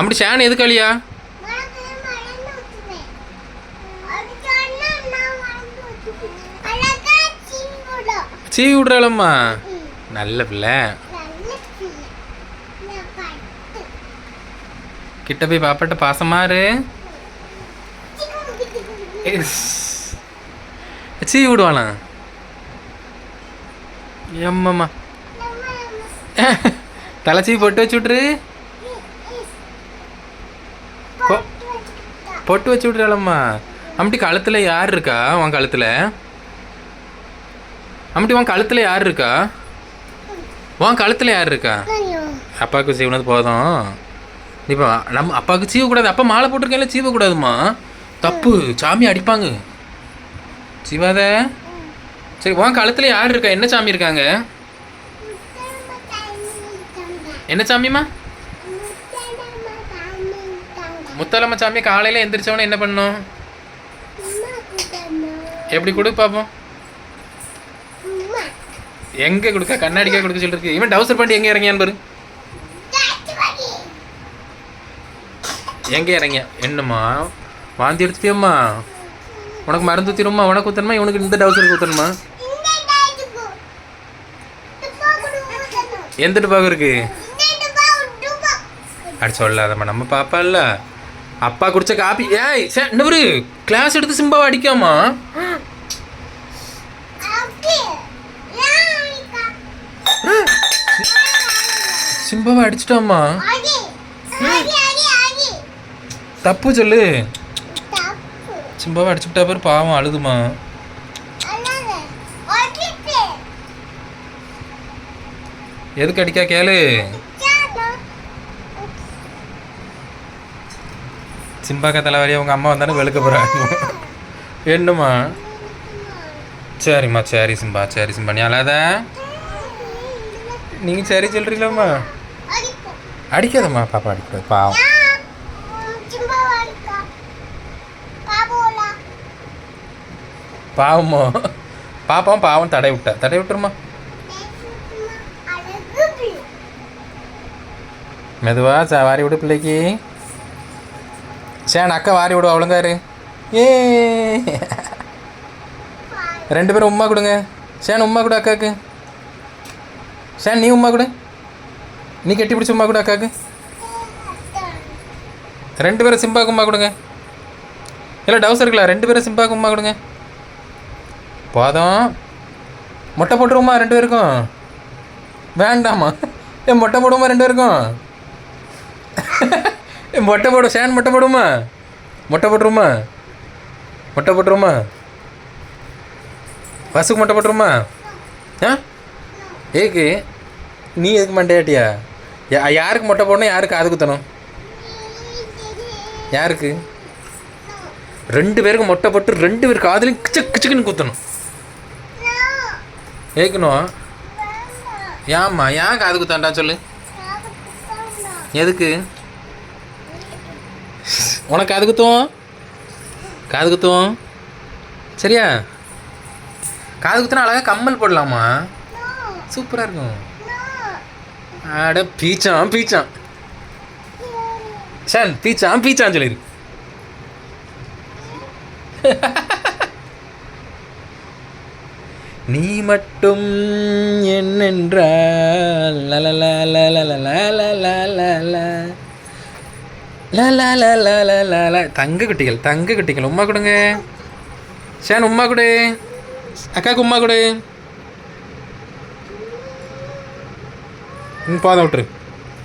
அப்படி சேன் எதுக்கு அழியா? சீ விடுறாளம்மா. நல்ல பிள்ளை. கிட்ட போய் பாப்பாட்ட பாசமாரு சீ விடுவாளாம் எம்மம்மா. தலை சீவி போட்டு வச்சு விட்டுரு. பொட்டு வச்சு விட்றாளம்மா அம்டி கழுத்தில் யார் இருக்கா? உன் கழுத்தில். அம்டி உன் கழுத்தில் யார் இருக்கா? உன் கழுத்தில் யார் இருக்கா? அப்பாவுக்கு சீவுனது போதும். இப்போ நம்ம அப்பாவுக்கு சீவக்கூடாது. அப்பா மாலை போட்டிருக்கேன்ல சீவக்கூடாதுமா தப்பு. சாமி அடிப்பாங்க. சிவாத. சரி உன் காலத்தில் யார் இருக்கா? என்ன சாமி இருக்காங்க? என்ன சாமிம்மா? முத்தாலம்ம சாமி காலையில் எந்திரிச்சவொன்னே என்ன பண்ணும்? எப்படி கொடு பார்ப்போம் எங்கே கொடுக்க? கண்ணாடிக்கா கொடுக்க சொல்லிருக்கு இவன் டவுசர் பண்டி எங்கே இறங்கியான் பாரு. எங்கே இறங்கியா? என்னம்மா? வாந்தி எடுத்துட்டியம்மா. உனக்கு மருந்து ஊற்றிடுமா உனக்கு ஊற்றணுமா இவனுக்கு இந்த டவுசர் ஊற்றணுமா எந்த டுப்பாக்கு இருக்கு அப்படி சொல்லாதம்மா. நம்ம பாப்பா இல்லை. அப்பா குடிச்ச காப்பி ஏய் என்னவரு கிளாஸ் எடுத்து சிம்பாவை அடிக்காமா? சிம்பாவை அடிச்சிட்டாமா தப்பு சொல்லு. சிம்பாவை அடிச்சுட்டா பேர் பாவம் அழுதுமா எதுக்கு அடிக்கா கேளு. சிம்பாக்க தலைவலி உங்கள் அம்மா வந்தாலும் வெளுக்க போகிறாங்க என்னம்மா? சரிம்மா சரி சிம்பா சரி சிம்பா. நீ அல்லாத நீங்கள் சரி சொல்கிறீங்களாம்மா அடிக்காதம்மா பாப்பா அடிக்கூடாது பாவம். பாவமோ? பாப்பாவும் பாவம் தடை விட்டா. தடை விட்டுருமா? மெதுவாக சவாரி விடு பிள்ளைக்கு. சேன் அக்கா வாரி விடுவா ஒழுங்காரு ஏ. ரெண்டு பேரும் உமா கொடுங்க. சேன் உமா கொடு அக்காவுக்கு சேன் நீ உமா கொடு. நீ கெட்டி பிடிச்ச உமா கூட அக்காவுக்கு ரெண்டு பேரும் சிம்பாக்கு உமா கொடுங்க. இல்லை டவுஸ் இருக்குல்ல ரெண்டு பேரும் சிம்பாக்கு உமா கொடுங்க. போதும். மொட்டை போட்டுருவோமா ரெண்டு பேருக்கும்? வேண்டாமா ஏன் மொட்டை போடுவோமா ரெண்டு பேருக்கும்? மொட்டை போடும் சேன் மொட்டை போடுமா? மொட்டை போட்டுருமா? மொட்டை போட்டுருமா? பஸ்ஸுக்கு மொட்டை போட்டுருமா? ஆ? ஏக்கு நீ எதுக்கு மண்டையாட்டியா யாருக்கு மொட்டை போடணும் யாருக்கு காது குத்தணும்? யாருக்கு? ரெண்டு பேருக்கு மொட்டை போட்டு ரெண்டு பேர் காதுலையும் கிச்சக் கிச்சக்குன்னு குத்தணும். ஏக்கணும் ஏம்மா ஏன் காது குத்தாண்டா சொல்லு? எதுக்கு? உனக்கு காது குத்தும் காது குத்தும் சரியா? காது குத்துனா அழகாக கம்மல் போடலாமா? சூப்பராக இருக்கும். அட பீச்சான் பீச்சான். ஷான் பீச்சான் பீச்சான் சொல்லிடு நீ மட்டும் என்னென்றால் லலலலலலலல தங்க குட்டிகள் தங்க குட்டிகள். உமா கொடுங்க. ஷான் உமா கொடு. அக்காவுக்கு உமா கொடு. போதும் விட்டுரு.